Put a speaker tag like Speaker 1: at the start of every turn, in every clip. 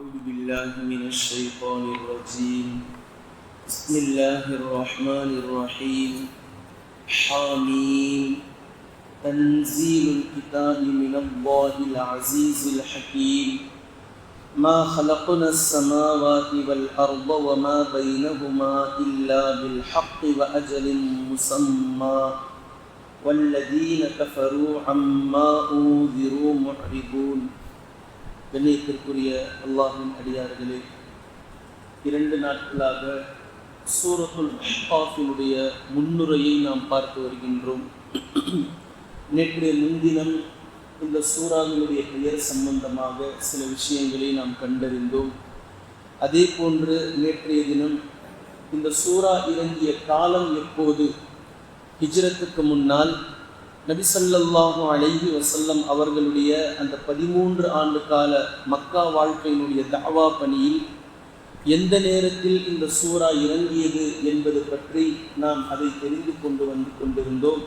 Speaker 1: أعوذ بالله من الشيطان الرجيم. بسم الله الرحمن الرحيم. حامين تنزيل الكتاب من الله العزيز الحكيم. ما خلقنا السماوات والأرض وما بينهما إلا بالحق وأجل مسمى. والذين كفروا عما أنذروا معرضون. கண்ணியத்திற்குரிய அல்லாஹின் அடியார்களே இரண்டு நாட்களாக சூரத்துல் ஹாஃபினுடைய முன்னுரையை நாம் பார்த்து வருகின்றோம். நேற்றைய முன்தினம் இந்த சூறாவினுடைய பெயர் சம்பந்தமாக சில விஷயங்களை நாம் கண்டறிந்தோம். அதே போன்று நேற்றைய தினம் இந்த சூறா இறங்கிய காலம் எப்போது? ஹிஜ்ரத்துக்கு முன்னால் நபிசல்லாஹு அலைஹி வசல்லம் அவர்களுடைய அந்த பதிமூன்று ஆண்டு கால மக்கா வாழ்க்கையினுடைய தாவா பணியில் எந்த நேரத்தில் இந்த சூரா இறங்கியது என்பது பற்றி நாம் அதை தெரிந்து கொண்டு வந்து கொண்டிருந்தோம்.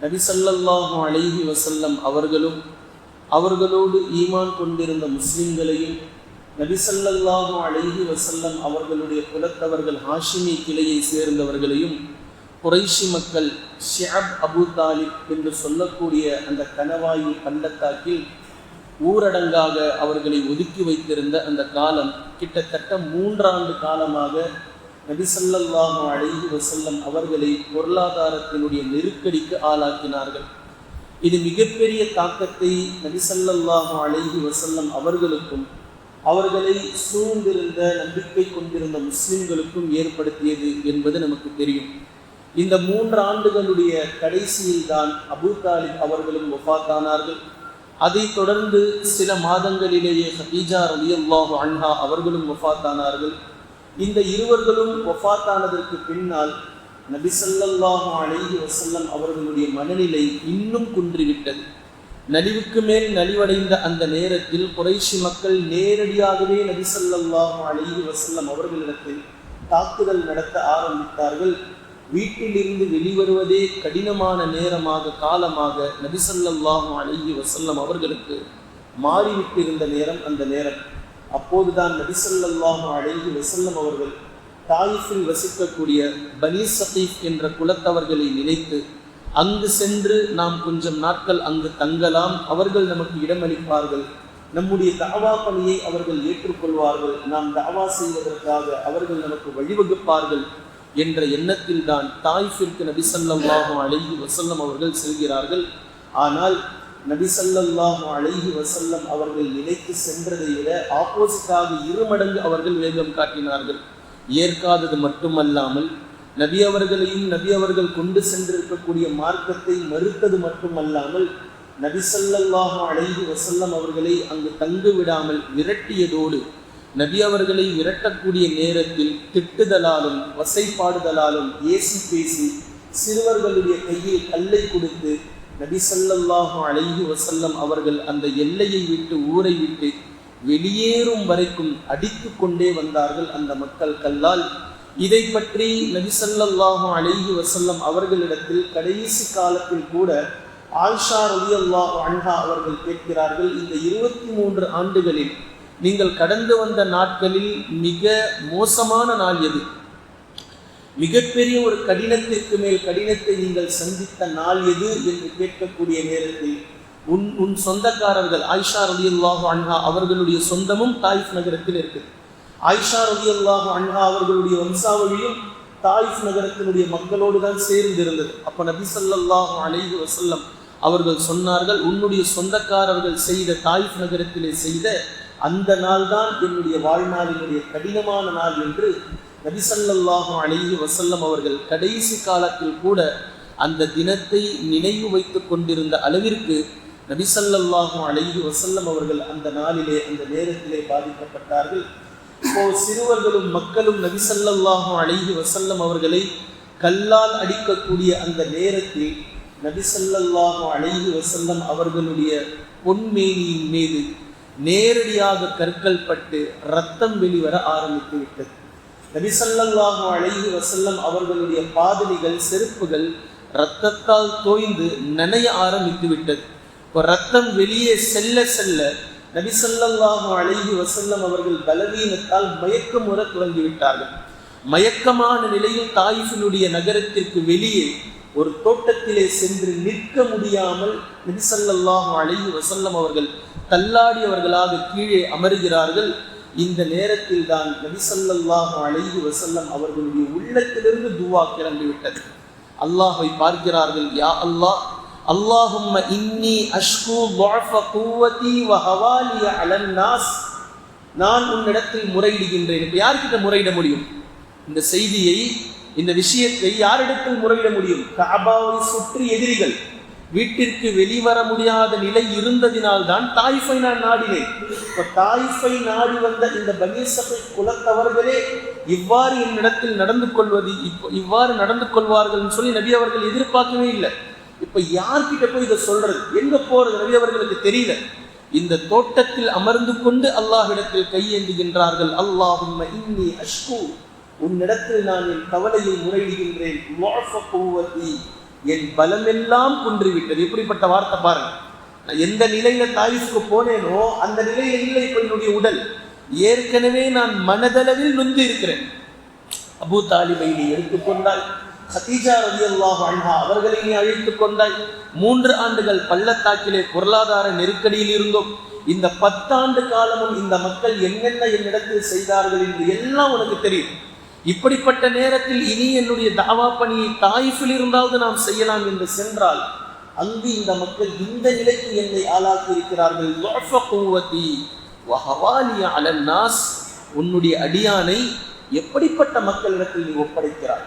Speaker 1: நபிசல்லாஹு அலைஹி வசல்லம் அவர்களும் அவர்களோடு ஈமான் கொண்டிருந்த முஸ்லிம்களையும் நபிசல்லாஹு அலைஹி வசல்லம் அவர்களுடைய குலத்தவர்கள் ஹாஷிமி கிளையை சேர்ந்தவர்களையும் குறைஷி மக்கள் ஷிஅப் அபு தாலிப் என்று சொல்லக்கூடிய அந்த கணவாயு பள்ளத்தாக்கில் ஊரடங்காக அவர்களை ஒதுக்கி வைத்திருந்த அந்த காலம் கிட்டத்தட்ட மூன்றாண்டு காலமாக நபிசல்லாஹு அழகி வசல்லம் அவர்களை பொருளாதாரத்தினுடைய நெருக்கடிக்கு ஆளாக்கினார்கள். இது மிகப்பெரிய தாக்கத்தை நபிசல்லாஹு அழகி வசல்லம் அவர்களுக்கும் அவர்களை சூழ்ந்திருந்த நம்பிக்கை கொண்டிருந்த முஸ்லிம்களுக்கும் ஏற்படுத்தியது என்பது நமக்கு தெரியும். இந்த மூன்று ஆண்டுகளுடைய கடைசியில் தான் அபு தாலிப் அவர்களும் ஒஃபாத்தானார்கள் அதைத் தொடர்ந்து சில மாதங்களிலேயே ஹதீஜா ரலியல்லாஹு அன்ஹா அவர்களும் ஒஃபாத்தானார்கள் இந்த இருவர்களும் ஒஃபாத்தானதற்கு பின்னால் நபிசல்லாஹு அலைஹி வசல்லம் அவர்களுடைய மனநிலை இன்னும் குன்றிவிட்டது. நலிவுக்கு மேல் நலிவடைந்த அந்த நேரத்தில் குறைஷி மக்கள் நேரடியாகவே நபிசல்லாஹு அலைஹி வசல்லம் அவர்களிடத்தில் தாக்குதல் நடத்த ஆரம்பித்தார்கள். வீட்டிலிருந்து வெளிவருவதே கடினமான நேரமாக காலமாக நபிசல்லாஹும் அழகி வசல்லம் அவர்களுக்கு மாறிவிட்டிருந்த நேரம் அந்த நேரம். அப்போதுதான் நபிசல்லாஹும் அழகி வசல்லம் அவர்கள் தாயிஃபில் வசிக்கக்கூடிய பனி சகீப் என்ற குலத்தவர்களை நினைத்து அங்கு சென்று நாம் கொஞ்சம் நாட்கள் அங்கு தங்கலாம் அவர்கள் நமக்கு இடமளிப்பார்கள். நம்முடைய தாவா பணியை அவர்கள் ஏற்றுக்கொள்வார்கள். நாம் தாவா செய்வதற்காக அவர்கள் நமக்கு வழிவகுப்பார்கள். என்ற எண்ணத்தில் தான் தாய்ஃபிற்கு நபிசல்லாஹும் அழகி வசல்லம் அவர்கள் செல்கிறார்கள். ஆனால் நபிசல்லாஹும் அழகி வசல்லம் அவர்கள் நிலைக்கு சென்றதை விட ஆப்போசிட்டாக இரு மடங்கு அவர்கள் வேகம் காட்டினார்கள். ஏற்காதது மட்டுமல்லாமல் நபி அவர்களையும் நபி அவர்கள் கொண்டு சென்றிருக்கக்கூடிய மார்க்கத்தை மறுத்தது மட்டுமல்லாமல் நபிசல்லாஹும் அழகி வசல்லம் அவர்களை அங்கு தங்கு விடாமல் விரட்டியதோடு நபி அவர்களை விரட்டக்கூடிய நேரத்தில் திட்டுதலாலும் வசைப்பாடுதலாலும் ஏசி பேசி சிறுவர்களுடைய கையில் கல்லை கொடுத்து நபி சல்லல்லாஹு அலைஹி வசல்லம் அவர்கள் அந்த எல்லையை விட்டு ஊரை விட்டு வெளியேறும் வரைக்கும் அடித்து கொண்டே வந்தார்கள் அந்த மக்கள் கல்லால். இதை பற்றி நபி சல்லல்லாஹு அலைஹி வசல்லம் அவர்களிடத்தில் கடைசி காலத்தில் கூட ஆயிஷா ரவி அல்லாஹ் அன்ஹா அவர்கள் கேட்கிறார்கள் இந்த இருபத்தி மூன்று ஆண்டுகளில் நீங்கள் கடந்து வந்த நாட்களில் மிக மோசமான நாள் எது? மிகப்பெரிய ஒரு கடினத்திற்கு மேல் கடினத்தை நீங்கள் சந்தித்த நாள் எது என்று கேட்கக்கூடிய நேரத்தில் உன் உன் சொந்தக்காரர்கள் ஆயிஷா ரதி அன்ஹா அவர்களுடைய சொந்தமும் தாயிஃப் நகரத்தில் இருக்குது. ஆயிஷா ரதி அன்ஹா அவர்களுடைய வம்சாவளியும் தாயிஃப் நகரத்தினுடைய மக்களோடு தான் சேர்ந்து இருந்தது அப்ப நபி சல்லாஹு அலைஹி வசல்லம் அவர்கள் சொன்னார்கள் உன்னுடைய சொந்தக்காரர்கள் செய்த தாயிஃப் நகரத்திலே செய்த அந்த நாள் தான் என்னுடைய வாழ்நாளினுடைய கடினமான நாள் என்று நபிசல்லாஹும் அழகி வசல்லம் அவர்கள் கடைசி காலத்தில் கூட அந்த தினத்தை நினைவு வைத்து கொண்டிருந்த அளவிற்கு நபிசல்லாஹும் அழகி வசல்லம் அவர்கள் அந்த நாளிலே அந்த நேரத்திலே பாதிக்கப்பட்டார்கள். இப்போ சிறுவர்களும் மக்களும் நபிசல்லாஹும் அழகி வசல்லம் அவர்களை கல்லால் அடிக்கக்கூடிய அந்த நேரத்தில் நபிசல்லாஹும் அழகி வசல்லம் அவர்களுடைய பொன்மேனியின் மீது நேரடியாக கற்கள் பட்டு ரத்தம் வெளிவர ஆரம்பித்து விட்டது. நபிசல்லாஹு அழகி வசல்லம் அவர்களுடைய பாதலிகள் செருப்புகள் ரத்தத்தால் தோய்ந்து நனைய ஆரம்பித்து விட்டது. இப்போ ரத்தம் வெளியே செல்ல செல்ல நபி அழகி வசல்லம் அவர்கள் பலவீனத்தால் மயக்கம் உற துவங்கி மயக்கமான நிலையில் தாயிஃபினுடைய நகரத்திற்கு வெளியே ஒரு தோட்டத்திலே சென்று நிற்க முடியாமல் நபிசல்லாஹு அழகி வசல்லம் அவர்கள் தள்ளாடியவர்களாக கீழே அமர்கிறார்கள். இந்த நேரத்தில் தான் நபிசல்லாஹு அழகி வசல்லம் அவர்களுடைய உள்ளத்திலிருந்து துவா கிளம்பிவிட்டது அல்லாஹை பார்க்கிறார்கள் யா அல்லாஹ் அல்லாஹும் இன்னி அஷ்கு குவதி வஹவாலிய அலன் நாஸ். நான் உன்னிடத்தில் முறையிடுகின்றேன். இப்போ யார்கிட்ட முறையிட முடியும்? இந்த செய்தியை இந்த விஷயத்தை யாரிடத்தில் முறையிட முடியும்? காபாவை சுற்றி எதிரிகள். வீட்டிற்கு வெளிவர முடியாத நிலை இருந்ததினால் தான் தாய்ஃபை நான் நாடினேன். இப்ப நாடி வந்த இந்த பனீசபை குலத்தவர்களே இவ்வாறு என்னிடத்தில் நடந்து கொள்வது இப்போ இவ்வாறு நடந்து கொள்வார்கள் சொல்லி நபி அவர்கள் எதிர்பார்க்கவே இல்லை. இப்ப யார்கிட்ட போய் இதை சொல்றது? எங்க போறது? நபி அவர்களுக்கு தெரியல. இந்த தோட்டத்தில் அமர்ந்து கொண்டு அல்லாஹ்விடத்தில் கையேந்துகின்றார்கள். அல்லாஹும் இன்னி அஷ்கு உன்னிடத்தில் நான் என் கவலையை முறையிடுகின்றேன். என் பலமெல்லாம் குன்றிவிட்டது. இப்படிப்பட்ட வார்த்தை பாருங்க. நான் எந்த நிலையில தாயிஸ்க்கு போனேனோ அந்த நிலையில இல்லை இப்போ என்னுடைய உடல். ஏற்கனவே நான் மனதளவில் நொந்து இருக்கிறேன். அபு தாலிபை நீ எடுத்துக்கொண்டாய் ஹதீஜா ரவி அல்லாஹ் அல்ஹா அவர்களை நீ அழைத்து கொண்டாய். மூன்று ஆண்டுகள் பள்ளத்தாக்கிலே பொருளாதார நெருக்கடியில் இருந்தோம். இந்த பத்தாண்டு காலமும் இந்த மக்கள் என்னென்ன என்னிடத்தில் செய்தார்கள் என்று எல்லாம் உனக்கு தெரியும். இப்படிப்பட்ட நேரத்தில் இனி என்னுடைய தாவா பணியை தாயிஃபில் இருந்தாவது நாம் செய்யலாம் என்று சென்றால் அங்கு இந்த மக்கள் இந்த நிலைக்கு என்னை ஆளாக்கி இருக்கிறார்கள் உன்னுடைய அடியானை எப்படிப்பட்ட மக்களிடத்தில் நீ ஒப்படைக்கிறாய்?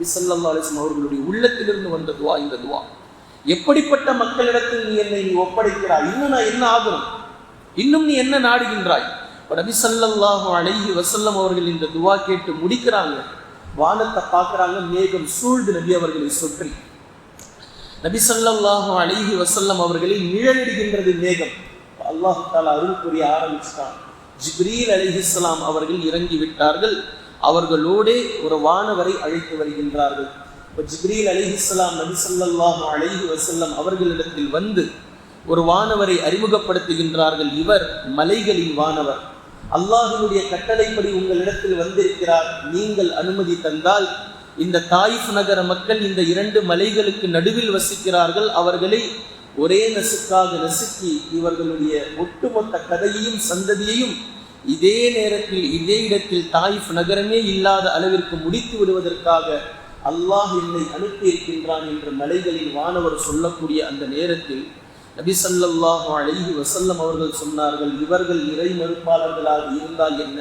Speaker 1: பிசல்லா அவர்களுடைய உள்ளத்திலிருந்து வந்த துவா இந்த துவா. எப்படிப்பட்ட மக்களிடத்தில் நீ என்னை நீ ஒப்படைக்கிறாய்? இன்னும் நான் என்ன ஆகும் இன்னும் நீ என்ன நாடுகின்றாய்? நபி அழகி வசல்லம் அவர்கள் இந்த துவா கேட்டு முடிக்கிறாங்க. வானத்தை பார்க்குறாங்க மேகம் சூழ்ந்து நபி அவர்களை சுற்றி. நபி அழகி வசல்லம் வஸல்லம் அவர்களை நிழலிடுகின்றது மேகம். அல்லாஹ் தாலா அருள் புரிய ஆரம்பிச்சிட்டான். ஜிப்ரீல் அலிஹிஸ்லாம் அவர்கள் இறங்கி விட்டார்கள். அவர்களோடே ஒரு வானவரை அழைத்து வருகின்றார்கள். இப்போ ஜிப்ரீல் அலிஹிஸ்லாம் நபி ஸல்லல்லாஹு அலைஹி வசல்லம் அவர்களிடத்தில் வந்து ஒரு வானவரை அறிமுகப்படுத்துகின்றார்கள். இவர் மலைகளின் வானவர். அல்லாஹினுடைய கட்டளைப்படி உங்களிடத்தில் வந்திருக்கிறார். நீங்கள் அனுமதி தந்தால் இந்த தாயிஃப் நகர மக்கள் இந்த இரண்டு மலைகளுக்கு நடுவில் வசிக்கிறார்கள். அவர்களை ஒரே நசுக்காக நசுக்கி இவர்களுடைய ஒட்டுமொத்த கதையையும் சந்ததியையும் இதே நேரத்தில் இதே இடத்தில் தாயிஃப் நகரமே இல்லாத அளவிற்கு முடித்து விடுவதற்காக அல்லாஹ் என்னை அனுப்பியிருக்கின்றான் என்று மலைகளின் வானவர் சொல்லக்கூடிய அந்த நேரத்தில் நபிசல்லாஹு அழகி வசல்லம் அவர்கள் சொன்னார்கள் இவர்கள் இறை மறுப்பாளர்களாக இருந்தால் என்ன?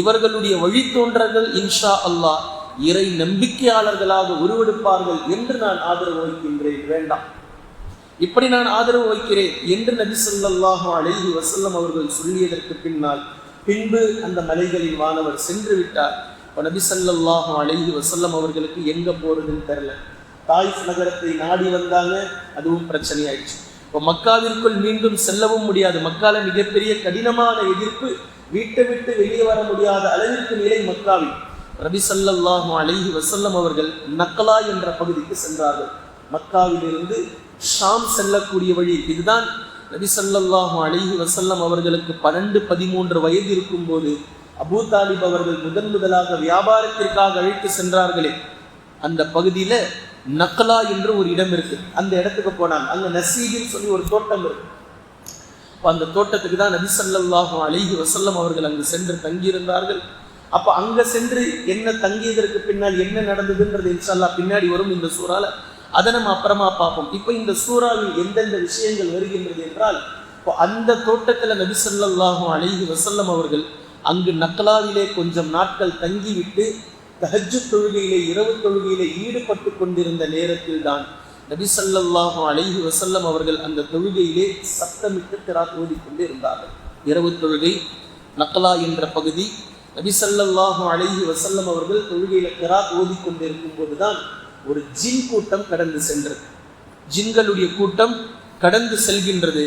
Speaker 1: இவர்களுடைய வழித்தோன்றர்கள் இன்ஷா அல்லாஹ் இறை நம்பிக்கையாளர்களாக உருவெடுப்பார்கள் என்று நான் ஆதரவு வைக்கின்றேன். வேண்டாம். இப்படி நான் ஆதரவு வைக்கிறேன் என்று நபி ஸல்லல்லாஹு வசல்லம் அவர்கள் சொல்லியதற்கு பின்னால் பின்பு அந்த மலைகளின் மாணவர் சென்று விட்டார். இப்போ நபி ஸல்லல்லாஹு அலைஹி அவர்களுக்கு எங்க போறதுன்னு தெரில தாய்ஃப் நகரத்தை நாடி வந்தாங்க அதுவும் பிரச்சனையாயிடுச்சு. இப்போ மக்காவிற்குள் மீண்டும் செல்லவும் முடியாது. மக்கால மிகப்பெரிய கடினமான எதிர்ப்பு வீட்டை விட்டு வெளியே வர முடியாத அளவிற்கு நிலை மக்காவில். ரபி சல்லாஹு அலைஹி வசல்லம் அவர்கள் நக்கலா என்ற பகுதிக்கு சென்றார்கள். மக்காவிலிருந்து ஷாம் செல்லக்கூடிய வழி இதுதான். நபி சல்லாஹு அலிஹி வசல்லம் அவர்களுக்கு பன்னெண்டு பதிமூன்று வயது இருக்கும்போது அபூ தாலிப் அவர்கள் முதன் முதலாக வியாபாரத்திற்காக அழைத்து சென்றார்களே. அந்த பகுதியில நக்கலா என்று ஒரு இடம் இருக்கு. அந்த இடத்துக்கு போனாங்க. அங்கே நசீபின்னு சொல்லி ஒரு தோட்டம் இருக்கு. அப்ப அந்த தோட்டத்துக்கு தான் நபி ஸல்லல்லாஹு அலைஹி வஸல்லம் அவர்கள் அங்கு சென்று தங்கியிருந்தார்கள். அப்போ அங்கே சென்று என்ன தங்கியதற்கு பின்னால் என்ன நடந்ததுன்றது இன்ஷால்லா பின்னாடி வரும் இந்த சூறால. அதை நம்ம அப்புறமா பார்ப்போம். இப்போ இந்த சூறாவில் எந்தெந்த விஷயங்கள் வருகின்றது என்றால் இப்போ அந்த தோட்டத்தில் நபி ஸல்லல்லாஹு அலைஹி வசல்லம் அவர்கள் அங்கு நக்கலாவிலே கொஞ்சம் நாட்கள் தங்கிவிட்டு தஹஜ்ஜு தொழுகையிலே இரவு தொழுகையிலே ஈடுபட்டு கொண்டிருந்த நேரத்தில் தான் நபி ஸல்லல்லாஹு அழகி வசல்லம் அவர்கள் அந்த தொழுகையிலே சத்தமிட்டு திரா தோதிக்கொண்டே இருந்தார்கள் இரவு தொழுகை நக்கலா என்ற பகுதி நபி ஸல்லல்லாஹு அழகி வசல்லம் அவர்கள் தொழுகையில திரா ஓதிக்கொண்டிருக்கும் போதுதான் ஒரு ஜின் கூட்டம் கடந்து சென்றது. ஜின்களுடைய கூட்டம் கடந்து செல்கின்றது.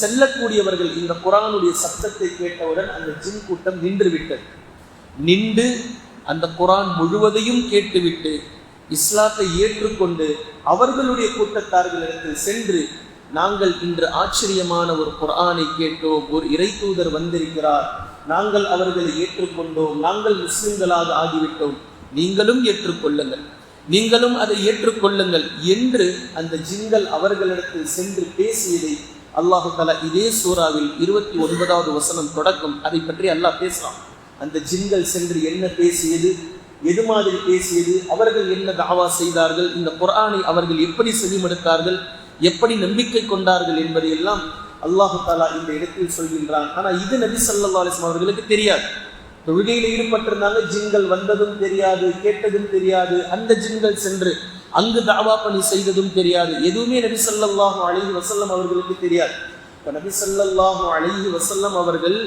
Speaker 1: செல்லக்கூடியவர்கள் இந்த குரானுடைய சத்தத்தை கேட்டவுடன் அந்த ஜின் கூட்டம் நின்று விட்டது. நின்று அந்த குரான் முழுவதையும் கேட்டுவிட்டு இஸ்லாத்தை ஏற்றுக்கொண்டு அவர்களுடைய கூட்டத்தார்களிடத்தில் சென்று நாங்கள் இன்று ஆச்சரியமான ஒரு குரானை கேட்டோம் ஒரு இறை தூதர் வந்திருக்கிறார். நாங்கள் அவர்களை ஏற்றுக்கொண்டோம் நாங்கள் முஸ்லிம்களாக ஆகிவிட்டோம். நீங்களும் ஏற்றுக்கொள்ளுங்கள். நீங்களும் அதை ஏற்றுக்கொள்ளுங்கள் என்று அந்த ஜிங்கள் அவர்களிடத்தில் சென்று பேசியதை அல்லாஹு தலா இதே சூறாவில் இருபத்தி ஒன்பதாவது வசனம் தொடக்கம். அதை பற்றி அல்லாஹ் பேசுகிறான் அந்த ஜின்கள் சென்று என்ன பேசியது எது மாதிரி பேசியது அவர்கள் என்ன தாவா செய்தார்கள் இந்த குரானை அவர்கள் எப்படி செவிமடுத்தார்கள் எப்படி நம்பிக்கை கொண்டார்கள் என்பதையெல்லாம் அல்லாஹு தாலா இந்த இடத்தில் சொல்கின்றான். ஆனால் இது நபி சல்லா அலிஸ்லாம் அவர்களுக்கு தெரியாது. தொழுகையில் ஈடுபட்டிருந்தாங்க ஜின்கள் வந்ததும் தெரியாது கேட்டதும் தெரியாது அந்த ஜின்கள் சென்று அங்கு தாவா பணி செய்ததும் தெரியாது எதுவுமே நபி ஸல்லல்லாஹு அலைஹி வசல்லம் அவர்களுக்கு தெரியாது. இப்போ நபி ஸல்லல்லாஹு அலைஹி வசல்லம் அவர்கள்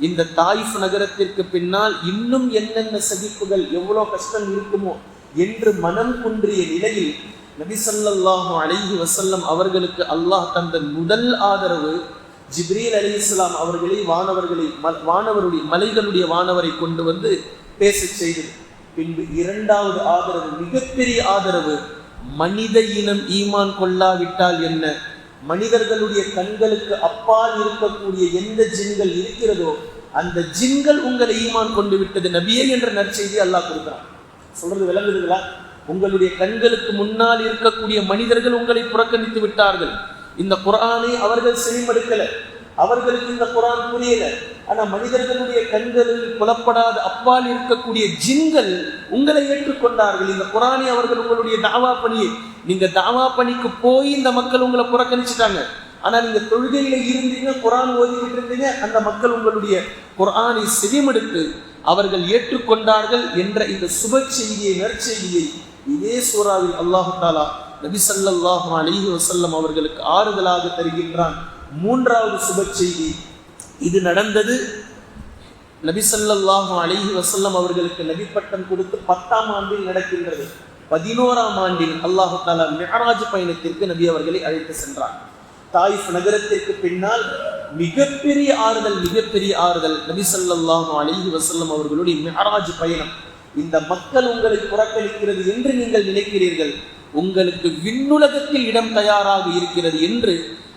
Speaker 1: இந்த தாயிஃப் நகரத்திற்கு பின்னால் இன்னும் என்னென்ன சகிப்புகள் எவ்வளோ கஷ்டம் இருக்குமோ என்று மனம் குன்றிய நிலையில் நபிசல்லாஹு அலைஹி வசல்லம் அவர்களுக்கு அல்லாஹ் தந்த முதல் ஆதரவு ஜிப்ரீல் அலி இஸ்லாம் அவர்களை வானவர்களை ம- வானவருடைய மலைகளுடைய வானவரை கொண்டு வந்து பேசச் செய்தது. பின்பு இரண்டாவது ஆதரவு மிகப்பெரிய ஆதரவு மனித இனம் ஈமான் கொள்ளாவிட்டால் என்ன? மனிதர்களுடைய கண்களுக்கு அப்பால் இருக்கக்கூடிய எந்த ஜின்கள் இருக்கிறதோ அந்த ஜின்கள் உங்களை ஈமான் கொண்டு விட்டது நபியே என்ற நற்செய்தி அல்லாஹ் கொடுக்குறான். சொல்றது விளங்குதுங்களா? உங்களுடைய கண்களுக்கு முன்னால் இருக்கக்கூடிய மனிதர்கள் உங்களை புறக்கணித்து விட்டார்கள். இந்த குரானை அவர்கள் செவிமடுக்கல. அவர்களுக்கு இந்த குரான் புரியல. ஆனா மனிதர்களுடைய கண்களில் புலப்படாத அப்பால் இருக்கக்கூடிய ஜின்கள் உங்களை ஏற்றுக்கொண்டார்கள். இந்த குரானை அவர்கள் உங்களுடைய தாவா பணியை நீங்க தாவா பணிக்கு போய் இந்த மக்கள் உங்களை புறக்கணிச்சிட்டாங்க. ஆனா நீங்க தொழுகையில இருந்தீங்க குரான் ஓதிக்கிட்டு இருந்தீங்க அந்த மக்கள் உங்களுடைய குரானை செவிமடுத்து அவர்கள் ஏற்றுக்கொண்டார்கள் என்ற இந்த சுப செய்தியை நற்செய்தியை இதே சூறாவில் அல்லாஹு தாலா நபி ஸல்லல்லாஹு அலிஹி வசல்லம் அவர்களுக்கு ஆறுதலாக தருகின்றான். மூன்றாவது சுப செய்தி இது நடந்தது. நபி ஸல்லல்லாஹு அலிஹி வசல்லம் அவர்களுக்கு நபி பட்டம் கொடுத்து பத்தாம் ஆண்டில் நடக்கின்றது. பதினோராம் ஆண்டில் அல்லாஹு தாலா மெஹராஜ் பயணத்திற்கு நபி அவர்களை அழைத்து சென்றார் தாயிஃப் நகரத்திற்கு பின்னால் மிகப்பெரிய ஆறுதல் மிகப்பெரிய ஆறுதல் நபி ஸல்லல்லாஹு அலைஹி வசல்லம் அவர்களுடைய மெஹராஜ் பயணம். இந்த மக்கள் உங்களை புறக்கணிக்கிறது என்று நீங்கள் நினைக்கிறீர்கள். உங்களுக்கு விண்ணுலகத்தில் இடம் தயாராக இருக்கிறது என்று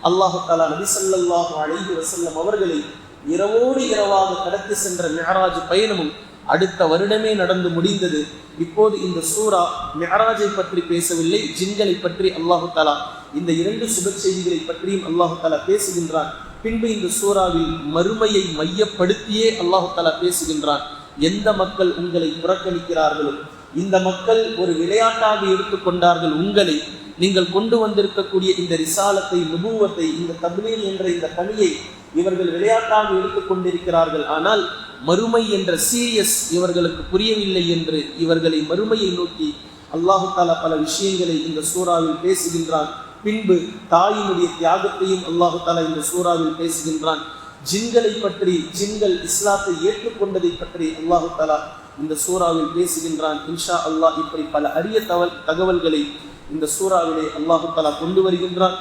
Speaker 1: அல்லாஹு தாலா நபி ஸல்லல்லாஹு அலைஹி வசல்லம் அவர்களை இரவோடு இரவாக கடத்தி சென்ற மெஹராஜ் பயணமும் அடுத்த வருடமே நடந்து முடிந்தது. இப்போது இந்த சூரா மிஹராஜை பற்றி பேசவில்லை ஜின்களை பற்றி அல்லாஹு தாலா இந்த இரண்டு சுப செய்திகளை பற்றியும் அல்லாஹு தாலா பேசுகின்றான். பின்பு இந்த சூறாவில் மறுமையை மையப்படுத்தியே அல்லாஹு தாலா பேசுகின்றான். எந்த மக்கள் உங்களை புறக்கணிக்கிறார்களோ இந்த மக்கள் ஒரு விளையாட்டாக எடுத்துக்கொண்டார்கள் உங்களை நீங்கள் கொண்டு வந்திருக்கக்கூடிய இந்த ரிசாலத்தை நுபுவத்தை இந்த தப்லீல் என்ற இந்த பணியை இவர்கள் விளையாட்டாக எடுத்துக்கொண்டிருக்கிறார்கள் ஆனால் மறுமை என்ற சீரியஸ் இவர்களுக்கு புரியவில்லை என்று இவர்களை மறுமையை நோக்கி அல்லாஹு தாலா பல விஷயங்களை இந்த சூறாவில் பேசுகின்றான். பின்பு தாயினுடைய தியாகத்தையும் அல்லாஹு தாலா இந்த சூறாவில் பேசுகின்றான். ஜின்களை பற்றி ஜின்கள் இஸ்லாத்தை ஏற்றுக்கொண்டதை பற்றி அல்லாஹு தாலா இந்த சூறாவில் பேசுகின்றான். இன்ஷா அல்லாஹ் இப்படி பல அரிய தவல் தகவல்களை இந்த சூறாவிலே அல்லாஹு தாலா கொண்டு வருகின்றான்.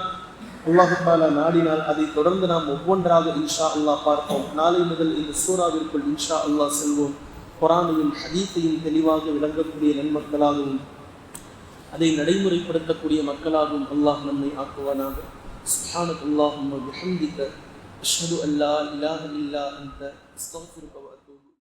Speaker 1: அல்லாஹுபாலா நாடினால் அதை தொடர்ந்து நாம் ஒவ்வொன்றாக இன்ஷா அல்லாஹ் பார்ப்போம். நாளை முதல் இந்த சூறாவிற்குள் இன்ஷா அல்லாஹ் செல்வோம். குரானையும் ஹதீத்தையும் தெளிவாக விளங்கக்கூடிய நன்மக்களாகவும் அதை நடைமுறைப்படுத்தக்கூடிய மக்களாகவும் அல்லாஹ் நம்மை ஆக்குவானாக. சுப்ஹானக அல்லாஹும்ம பிஹம்திக அஷ்ஹது அன் இல்லாஹ் இல்லா அன்த